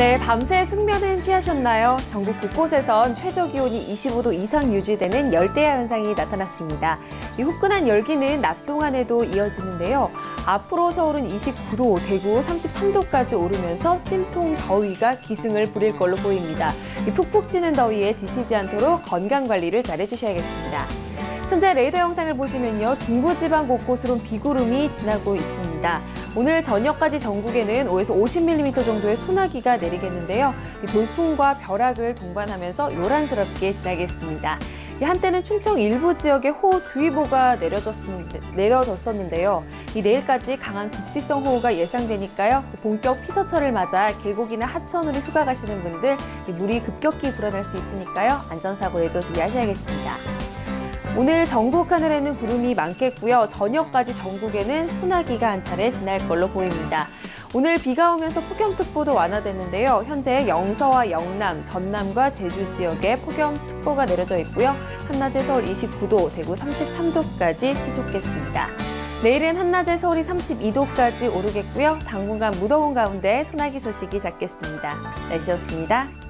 네, 밤새 숙면은 취하셨나요? 전국 곳곳에선 최저 기온이 25도 이상 유지되는 열대야 현상이 나타났습니다. 이 후끈한 열기는 낮 동안에도 이어지는데요. 앞으로 서울은 29도, 대구 33도까지 오르면서 찜통 더위가 기승을 부릴 걸로 보입니다. 이 푹푹 찌는 더위에 지치지 않도록 건강 관리를 잘 해주셔야겠습니다. 현재 레이더 영상을 보시면요. 중부지방 곳곳으로 비구름이 지나고 있습니다. 오늘 저녁까지 전국에는 5에서 50mm 정도의 소나기가 내리겠는데요. 이 돌풍과 벼락을 동반하면서 요란스럽게 지나겠습니다. 이 한때는 충청 일부 지역에 호우주의보가 내려졌었는데요. 이 내일까지 강한 국지성 호우가 예상되니까요. 본격 피서철을 맞아 계곡이나 하천으로 휴가 가시는 분들 이 물이 급격히 불어날 수 있으니까요. 안전사고에도 주의하셔야겠습니다. 오늘 전국 하늘에는 구름이 많겠고요. 저녁까지 전국에는 소나기가 한 차례 지날 걸로 보입니다. 오늘 비가 오면서 폭염특보도 완화됐는데요. 현재 영서와 영남, 전남과 제주 지역에 폭염특보가 내려져 있고요. 한낮에 서울 29도, 대구 33도까지 치솟겠습니다. 내일은 한낮에 서울이 32도까지 오르겠고요. 당분간 무더운 가운데 소나기 소식이 잦겠습니다. 날씨였습니다.